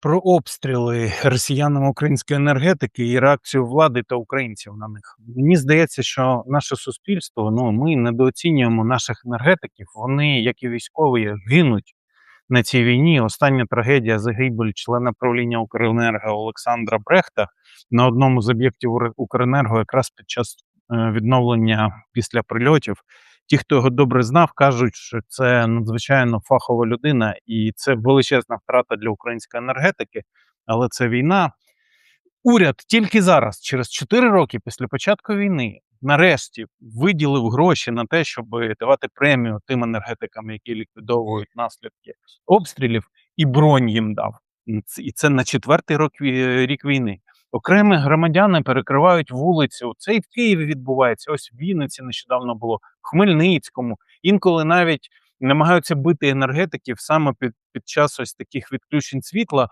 Про обстріли росіянами української енергетики і реакцію влади та українців на них. Мені здається, що наше суспільство, ну ми недооцінюємо наших енергетиків. Вони, як і військові, гинуть на цій війні. Остання трагедія загибель члена правління Укренерго Олександра Брехта на одному з об'єктів Укренерго, якраз під час е, відновлення після прильотів. Ті, хто його добре знав, кажуть, що це надзвичайно фахова людина, і це величезна втрата для української енергетики. Але це війна. Уряд тільки зараз, через 4 роки після початку війни, нарешті виділив гроші на те, щоб давати премію тим енергетикам, які ліквідовують наслідки обстрілів, і бронь їм дав. І це на четвертий рік війни. Окремі громадяни перекривають вулицю. Це і в Києві відбувається. Ось в Вінниці нещодавно було, в Хмельницькому. Інколи навіть намагаються бити енергетиків саме під, під час ось таких відключень світла.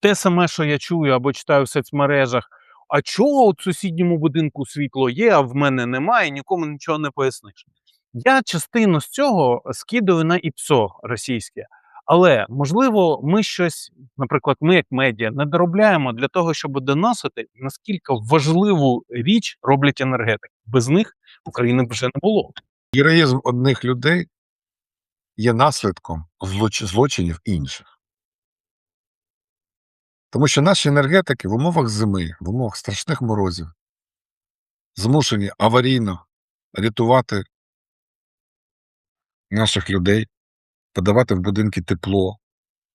Те саме, що я чую або читаю в соцмережах. А чого у сусідньому будинку світло є, а в мене немає, нікому нічого не поясниш. Я частину з цього скидаю на ІПСО російське. Але можливо, ми щось, наприклад, ми як медіа, не доробляємо для того, щоб доносити, наскільки важливу річ роблять енергетики. Без них України б вже не було. Героїзм одних людей є наслідком злоч- злочинів інших. Тому що наші енергетики в умовах зими, в умовах страшних морозів змушені аварійно рятувати наших людей, подавати в будинки тепло,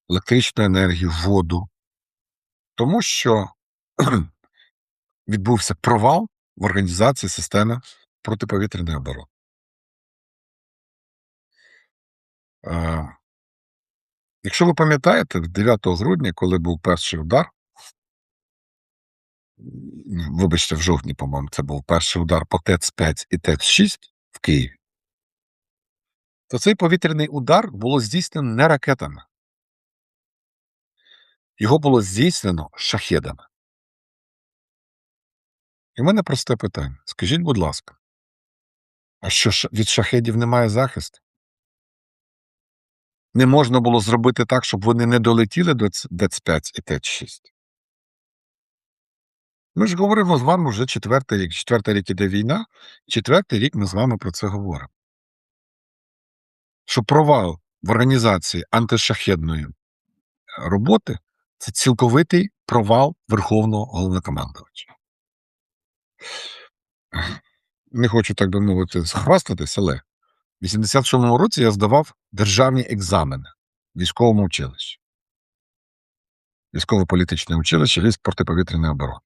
електричну енергію, воду. Тому що відбувся провал в організації системи протиповітряної оборони. Якщо ви пам'ятаєте, 9 грудня, коли був перший удар, вибачте, в жовтні, по-моєму, це був перший удар по ТЕЦ-5 і ТЕЦ-6 в Києві, то цей повітряний удар було здійснено не ракетами. Його було здійснено шахедами. І в мене просте питання. Скажіть, будь ласка, а що від шахедів немає захисту? Не можна було зробити так, щоб вони не долетіли до ДЕЦ-5 і ТЕЦ-6? Ми ж говоримо з вами вже четвертий рік. Четвертий рік іде війна, четвертий рік ми з вами про це говоримо. Що провал в організації антишахедної роботи це цілковитий провал Верховного головнокомандувача. Не хочу, так би мовити, схвастатись, але в 87-му році я здавав державні екзамени в військовому училищі. Військово-політичне училище військ протиповітряної оборони.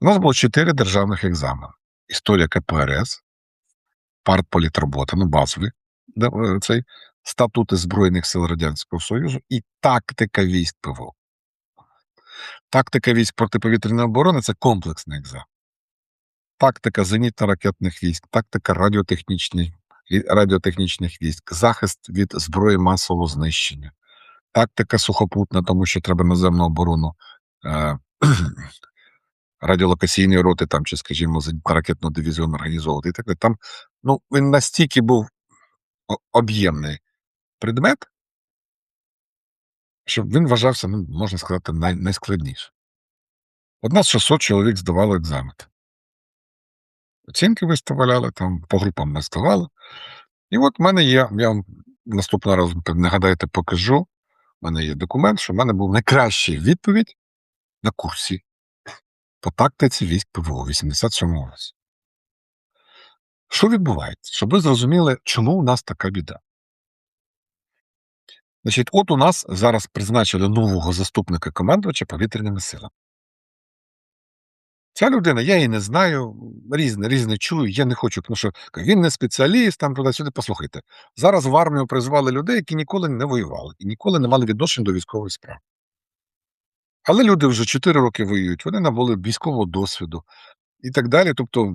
У нас було чотири державних екзамени: історія КПРС, партполітробота, ну базові, е, цей статути Збройних сил Радянського Союзу і тактика військ ПВО. Тактика військ протиповітряної оборони це комплексний екзамен. Тактика зенітно-ракетних військ, тактика радіотехнічних, радіотехнічних військ, захист від зброї масового знищення, тактика сухопутна, тому що треба наземну оборону е, радіолокаційної роти, там, чи, скажімо, зенітно-ракетного дивізіону організовувати і так далі. Там ну, він настільки був об'ємний предмет, що він вважався, ну, можна сказати, най, найскладнішим. От нас 600 чоловік здавало екзамен. Оцінки виставляли, там по групам ми здавали. І от в мене є, я вам наступного разу нагадаєте, покажу. У мене є документ, що в мене був найкращий відповідь на курсі по тактиці військ ПВО 87 році. Що відбувається? Щоб ви зрозуміли, чому у нас така біда. Значить, от у нас зараз призначили нового заступника командувача повітряними силами. Ця людина, я її не знаю, різне, різне чую, я не хочу, тому що він не спеціаліст, там туди-сюди. Послухайте, зараз в армію призвали людей, які ніколи не воювали і ніколи не мали відношення до військової справи. Але люди вже 4 роки воюють, вони набули військового досвіду і так далі. Тобто,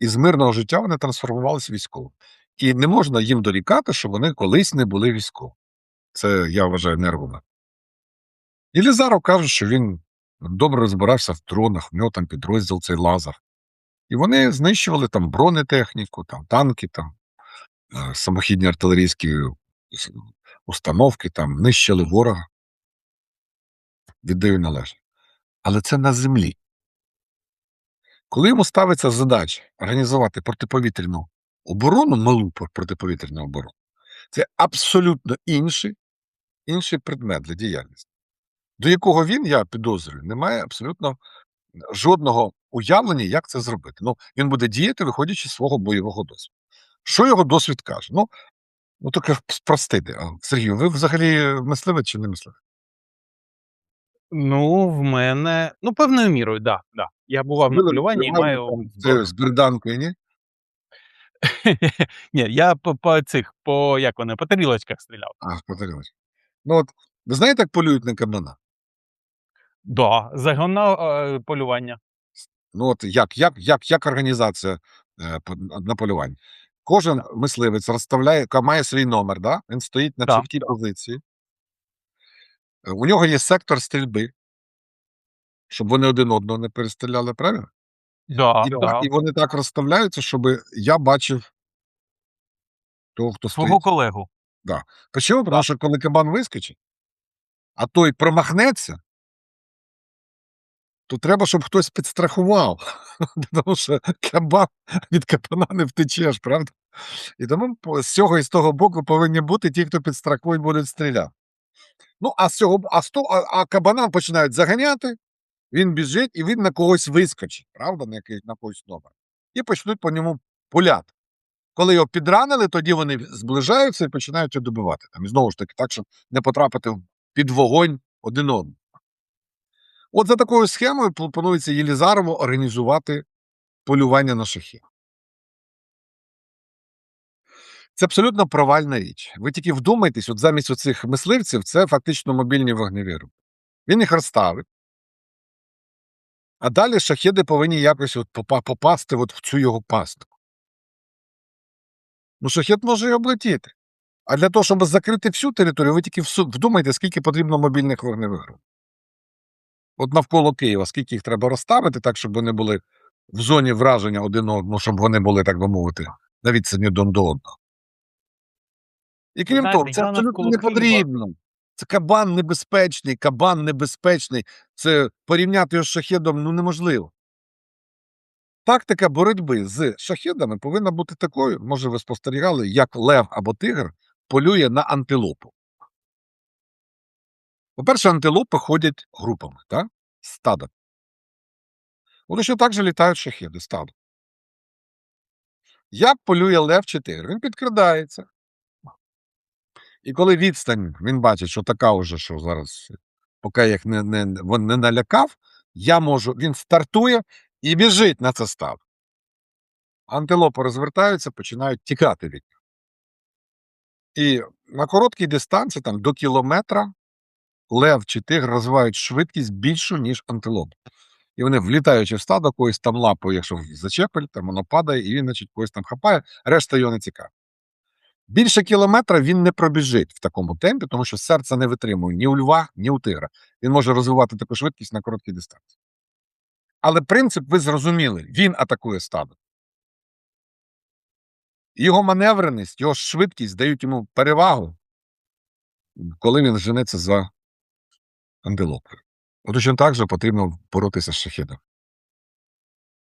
із мирного життя вони трансформувалися військово. І не можна їм дорікати, що вони колись не були військовими. Це я вважаю не аргумент. Єлізаров каже, що він добре розбирався в дронах, в нього там підрозділ цей лазер. І вони знищували там бронетехніку, там танки, там е, самохідні артилерійські установки, там нищили ворога. Віддаю належне. Але це на землі. Коли йому ставиться задача організувати протиповітряну оборону, малу протиповітряну оборону, це абсолютно інший, інший предмет для діяльності, до якого він, я підозрюю, не має абсолютно жодного уявлення, як це зробити. Ну, він буде діяти, виходячи з свого бойового досвіду. Що його досвід каже? Ну, ну таке спростити. А, Сергію, ви взагалі мисливець чи не мисливець? Ну, в мене, ну, певною мірою, да, да. Я бував на полюванні і маю. там Це з берданкою, ні? Ні, я по, по цих, по як вони, по тарілочках стріляв. А, повторилось. Ну от, ви знаєте, як полюють на кабана? Да, загонне е, полювання. Ну от як, як, як, як організація е, по- на полюванні? Кожен мисливець розставляє, ка- має свій номер, да? він стоїть на Да, чіткій позиції. Е, У нього є сектор стрільби, щоб вони один одного не перестріляли, правильно? Да, І, да. так, і вони так розставляються, щоб я бачив того, хто Свого стоїть. колегу. Почему? Тому що коли кабан вискочить, а той промахнеться, то треба, щоб хтось підстрахував. Тому що кабан від кабана не втечеш, правда? І тому з цього і з того боку повинні бути ті, хто підстрахує, будуть стріляти. Ну, а цього а, того- а, а кабана починають заганяти, він біжить і він на когось вискочить, правда, на якийсь на когось номер. І почнуть по ньому пуляти. Коли його підранили, тоді вони зближаються і починають його добивати. Там, і знову ж таки, так, щоб не потрапити під вогонь один одного. От за такою схемою пропонується Єлізарову організувати полювання на шахів. Це абсолютно провальна річ. Ви тільки вдумайтесь, от замість оцих мисливців це фактично мобільні вогневі групи. Він їх розставить. А далі шахіди повинні якось от попасти от в цю його пастку. Ну, шахет може і облетіти. А для того, щоб закрити всю територію, ви тільки вдумайте, скільки потрібно мобільних вогневих груп. От навколо Києва, скільки їх треба розставити, так, щоб вони були в зоні враження один одного, щоб вони були, так би мовити, на відстані один до одного. І крім знаєте, того, це абсолютно не потрібно. Це кабан небезпечний, кабан небезпечний. Це порівняти його з шахедом ну, неможливо. Тактика боротьби з шахедами повинна бути такою, може, ви спостерігали, як лев або тигр полює на антилопу. По-перше, антилопи ходять групами, так? стадом. От точно так же літають шахеди стадом. Як полює лев чи тигр? Він підкрадається. І коли відстань, він бачить, що така вже, що зараз, поки їх не, не, він не налякав, я можу, він стартує і біжить на це стадо. Антилопи розвертаються, починають тікати від нього. І на короткій дистанції, там до кілометра, лев чи тигр розвивають швидкість більшу, ніж антилоп. І вони, влітаючи в стадо, когось там лапою, якщо зачепить, там воно падає, і він, значить, когось там хапає, решта його не цікавить. Більше кілометра він не пробіжить в такому темпі, тому що серце не витримує ні у льва, ні у тигра. Він може розвивати таку швидкість на короткій дистанції. Але принцип ви зрозуміли, він атакує стадо. Його маневреність, його швидкість дають йому перевагу, коли він женеться за антилопою. Точно так же потрібно боротися з шахідом.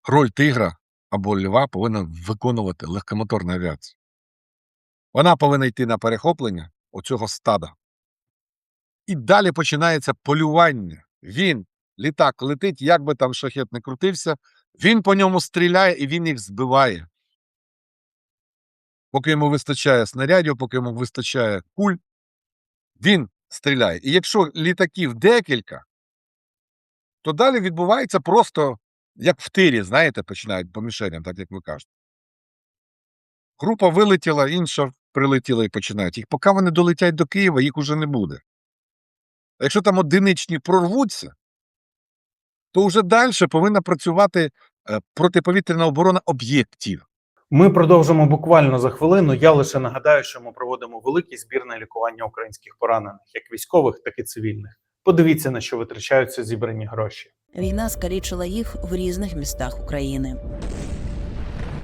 Роль тигра або льва повинна виконувати легкомоторна авіація. Вона повинна йти на перехоплення оцього стада. І далі починається полювання. Він, літак летить, як би там шахет не крутився, він по ньому стріляє і він їх збиває. Поки йому вистачає снарядів, поки йому вистачає куль, він стріляє. І якщо літаків декілька, то далі відбувається просто як в тирі, знаєте, починають по мішеням, так як ви кажете. Група вилетіла, інша прилетіла і починають. Їх поки вони долетять до Києва, їх уже не буде. А якщо там одиничні прорвуться, то вже далі повинна працювати е, протиповітряна оборона об'єктів. Ми продовжимо буквально за хвилину. Я лише нагадаю, що ми проводимо великий збір на лікування українських поранених, як військових, так і цивільних. Подивіться на що витрачаються зібрані гроші. Війна скалічила їх в різних містах України.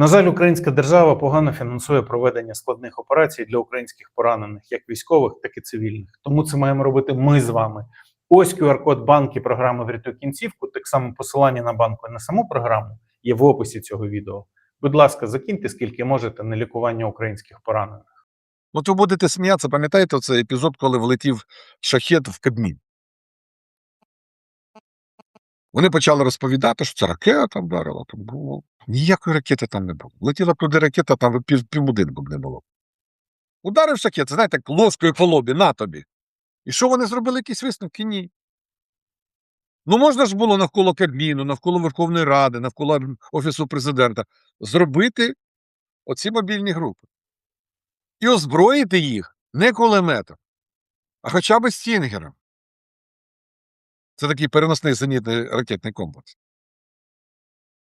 На жаль, українська держава погано фінансує проведення складних операцій для українських поранених, як військових, так і цивільних. Тому це маємо робити ми з вами. Ось QR-код банки програми Врятуй кінцівку. Так само посилання на банку і на саму програму є в описі цього відео. Будь ласка, закиньте скільки можете на лікування українських поранених. От ви будете сміятися, пам'ятаєте цей епізод, коли влетів шахет в Кабмін? Вони почали розповідати, що це ракета вдарила. Там було. Ніякої ракети там не було. Летіла туди ракета, там пів, півбудинку б не було. Ударив шахет, знаєте, як ложкою по лобі, на тобі. І що вони зробили якісь висновки? Ні. Ну, можна ж було навколо Кабміну, навколо Верховної Ради, навколо Офісу президента зробити оці мобільні групи і озброїти їх не кулеметом, а хоча б стінгером. Це такий переносний зенітний ракетний комплекс.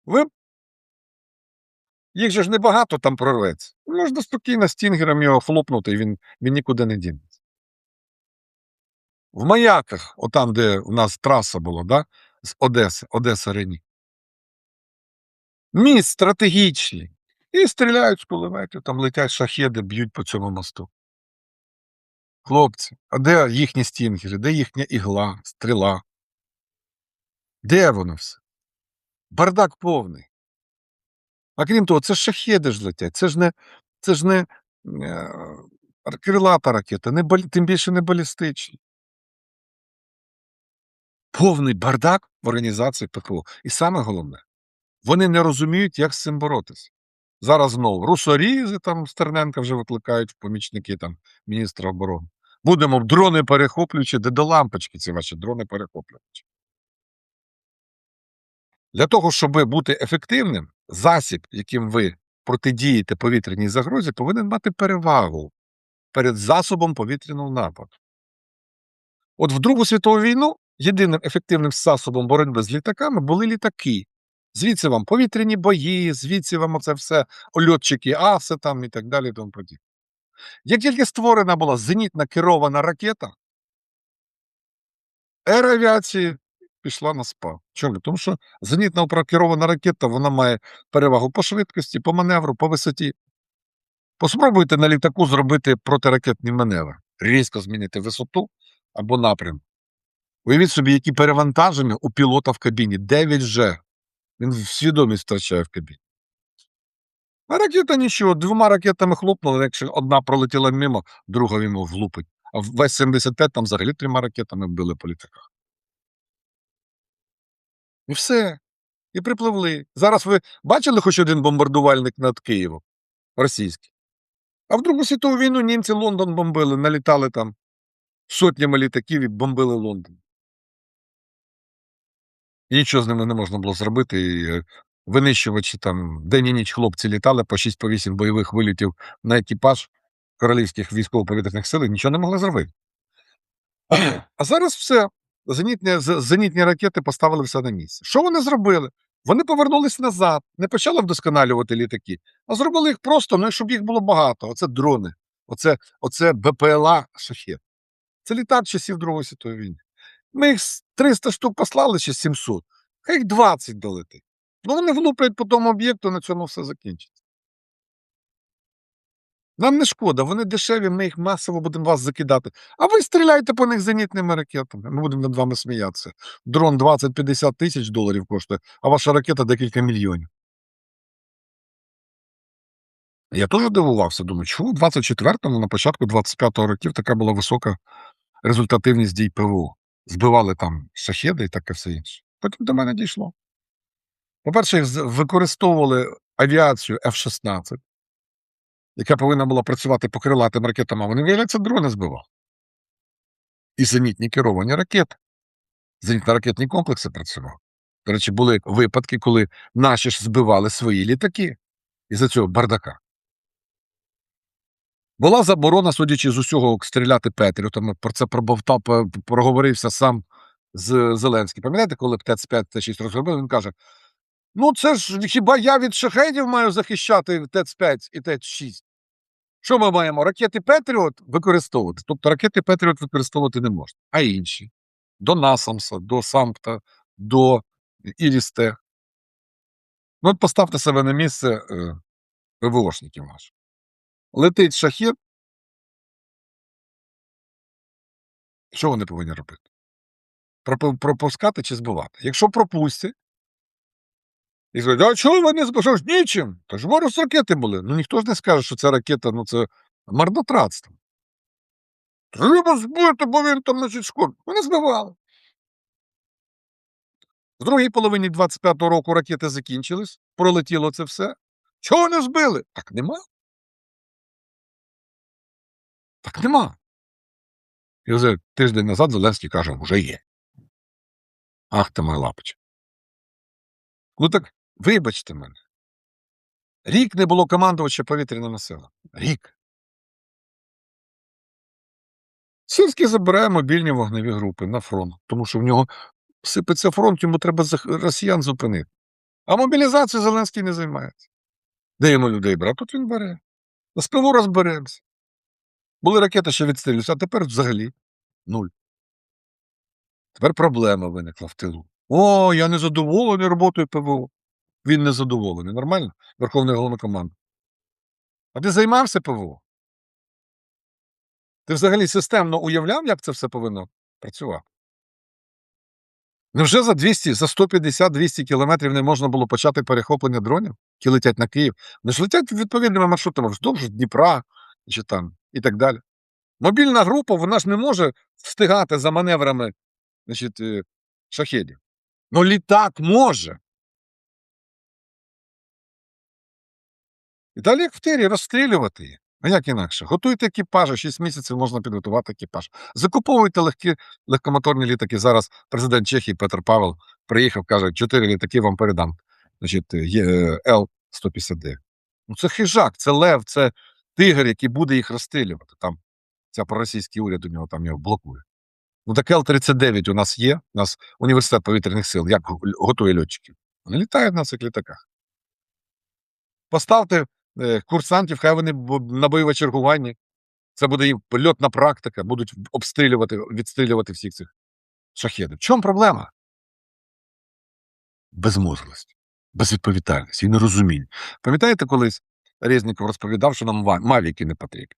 Ви їх же ж небагато там прорветься. Можна спокійно стінгером його хлопнути, і він, він нікуди не дінеться. В маяках, отам, де у нас траса була, да? з Одеси, Одеса Рені. Міст стратегічний. І стріляють з кулеметів, там летять шахеди, б'ють по цьому мосту. Хлопці, а де їхні стінгери, де їхня ігла, стріла? Де воно все? Бардак повний. А крім того, це ж шахеди ж летять, це ж не, це ж не е, крилата ракета, не тим більше не балістичні. Повний бардак в організації ППО. І саме головне, вони не розуміють, як з цим боротися. Зараз знову русорізи там Стерненка вже викликають в помічники там міністра оборони. Будемо дрони перехоплюючи, де до лампочки ці ваші дрони перехоплюючи. Для того, щоб бути ефективним, засіб, яким ви протидієте повітряній загрозі, повинен мати перевагу перед засобом повітряного нападу. От в Другу світову війну єдиним ефективним засобом боротьби з літаками були літаки. Звідси вам повітряні бої, звідси вам оце все льотчики, аси там і так далі. Тому. Як тільки створена була зенітна керована ракета, ера авіації пішла на спад. Чому? Тому що зенітна керована ракета вона має перевагу по швидкості, по маневру, по висоті. Поспробуйте на літаку зробити протиракетний маневр, різко змінити висоту або напрям. Уявіть собі, які перевантаження у пілота в кабіні. 9 G. Він свідомість втрачає в кабіні. А ракета нічого, двома ракетами хлопнули, якщо одна пролетіла мимо, друга йому влупить. А в Весь-75 там взагалі трьома ракетами били по літаках. І все. І припливли. Зараз ви бачили хоч один бомбардувальник над Києвом? Російський. А в Другу світову війну німці Лондон бомбили, налітали там сотнями літаків і бомбили Лондон. І нічого з ними не можна було зробити. І е, винищувачі там день і ніч хлопці літали по 6 по 8 бойових вилітів на екіпаж королівських військово-повітряних сил і нічого не могли зробити. А зараз все. Зенітні, зенітні ракети поставили все на місце. Що вони зробили? Вони повернулись назад, не почали вдосконалювати літаки, а зробили їх просто, ну щоб їх було багато. Оце дрони, оце, оце БПЛА шахет. Це літак часів Другої світової війни. Ми їх з 300 штук послали чи 700, хай їх 20 долетить. Ну вони влуплять по тому об'єкту, на цьому все закінчиться. Нам не шкода, вони дешеві, ми їх масово будемо вас закидати. А ви стріляйте по них зенітними ракетами. Ми будемо над вами сміятися. Дрон 20-50 тисяч доларів коштує, а ваша ракета декілька мільйонів. Я теж дивувався, думаю, чому в 24-му, на початку 25-го років така була висока результативність дій ПВО. Збивали там шахеди і таке все інше. Потім до мене дійшло. По-перше, використовували авіацію F-16, яка повинна була працювати по крилатим ракетам, а вони, виявляється, дрони збивали. І зенітні керовані ракети. Зенітно-ракетні комплекси працювали. До речі, були випадки, коли наші ж збивали свої літаки із-за цього бардака. Була заборона, судячи з усього, стріляти Петріотами. Про це пробовтав, проговорився сам з Зеленський. Пам'ятаєте, коли ТЕЦ-5 Т6 розробив, він каже: Ну, це ж хіба я від шахедів маю захищати ТЕЦ-5 і ТЕЦ-6? Що ми маємо? Ракети Петріот використовувати. Тобто ракети Петріот використовувати не можна, а інші. До Насамса, до Сампта, до Ірісте. Ну, от поставте себе на місце е, ПВОшників наших. Летить шахет. Що вони повинні робити? Пропускати чи збивати? Якщо пропустять, і скажуть, а чого ви не збиваєш? Нічим. Та ж ворог ракети були. Ну ніхто ж не скаже, що ця ракета, ну це марнотратство. Треба збити, бо він там, значить, шкодить. Вони збивали. В другій половині 25-го року ракети закінчились, пролетіло це все. Чого не збили? Так нема. Так нема. І вже тиждень назад Зеленський каже, вже є. Ах ти моя лапочка. Ну так вибачте мене. Рік не було командувача повітряними силами. Рік. Сирський забирає мобільні вогневі групи на фронт, тому що в нього сипеться фронт, йому треба росіян зупинити. А мобілізацією Зеленський не займається. Де йому людей брати? Тут він бере. На спину розберемося. Були ракети, що відстрілюються, а тепер взагалі нуль. Тепер проблема виникла в тилу. О, я не задоволений роботою ПВО. Він не задоволений. Нормально? Верховний головнокомандувач. А ти займався ПВО? Ти взагалі системно уявляв, як це все повинно працювати? Невже за 200, за 150-200 кілометрів не можна було почати перехоплення дронів, які летять на Київ? Вони ж летять відповідними маршрутами вздовж Дніпра чи там, і так далі. Мобільна група, вона ж не може встигати за маневрами значить, е, шахедів. Ну, літак може. І далі, як в тирі, розстрілювати їх. А як інакше? Готуйте екіпажі, 6 місяців можна підготувати екіпаж. Закуповуйте легкі легкомоторні літаки. Зараз президент Чехії Петр Павел приїхав, каже, чотири літаки вам передам. Значить, є Л-159. Ну, це хижак, це лев, це тигр, який буде їх розстрілювати. Там ця проросійський уряд у нього там його блокує. Ну, так Л-39 у нас є, у нас університет повітряних сил, як готує льотчиків. Вони літають на цих літаках. Поставте е, курсантів, хай вони на бойове чергування. Це буде їм льотна практика, будуть обстрілювати, відстрілювати всіх цих шахедів. В чому проблема? Безмозглість, безвідповідальність і нерозуміння. Пам'ятаєте, колись Резніков розповідав, що нам мавіки не потрібні?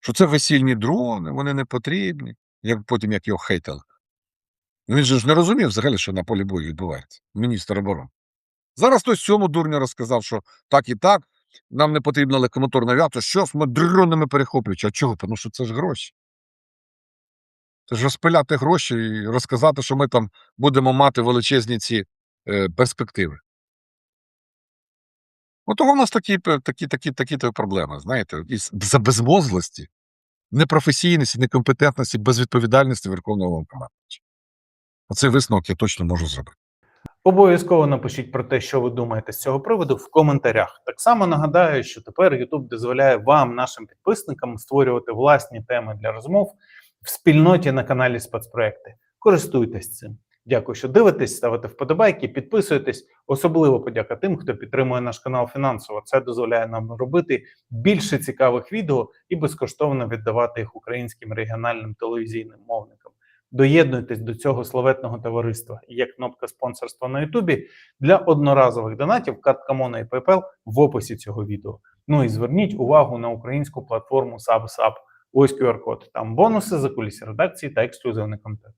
Що це весільні дрони, вони не потрібні, як потім як його хейтили. Ну, Він же ж не розумів взагалі, що на полі бою відбувається, міністр оборони. Зараз хтось цьому дурню розказав, що так і так, нам не потрібна легкомоторна авіація, що ж ми дронами перехоплюючи. А чого? Тому що це ж гроші. Це ж розпиляти гроші і розказати, що ми там будемо мати величезні ці е, перспективи. Отого в нас такі, такі, такі, такі проблеми, знаєте, за безмозглості, непрофесійності, некомпетентності, безвідповідальності Верховного Головнокомандувача. Оцей висновок я точно можу зробити. Обов'язково напишіть про те, що ви думаєте з цього приводу в коментарях. Так само нагадаю, що тепер YouTube дозволяє вам, нашим підписникам, створювати власні теми для розмов в спільноті на каналі Спецпроекти. Користуйтесь цим. Дякую, що дивитесь, ставите вподобайки, підписуєтесь. Особливо подяка тим, хто підтримує наш канал фінансово. Це дозволяє нам робити більше цікавих відео і безкоштовно віддавати їх українським регіональним телевізійним мовникам. Доєднуйтесь до цього славетного товариства. Є кнопка спонсорства на Ютубі для одноразових донатів, картка Мона і PayPal в описі цього відео. Ну і зверніть увагу на українську платформу SubSub. Ось QR-код. Там бонуси за кулісі редакції та ексклюзивний контент.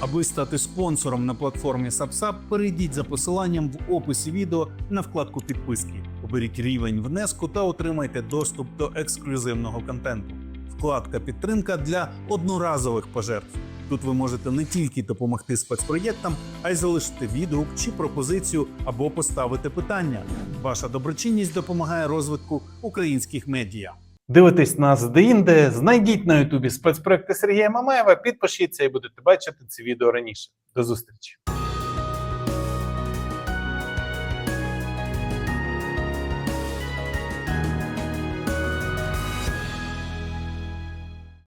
Аби стати спонсором на платформі SubSub, перейдіть за посиланням в описі відео на вкладку підписки. Оберіть рівень внеску та отримайте доступ до ексклюзивного контенту. Вкладка Підтримка для одноразових пожертв. Тут ви можете не тільки допомогти спецпроєктам, а й залишити відгук чи пропозицію або поставити питання. Ваша доброчинність допомагає розвитку українських медіа. Дивитесь нас де-інде, знайдіть на Ютубі спецпроекти Сергія Мамаєва, підпишіться і будете бачити це відео раніше. До зустрічі!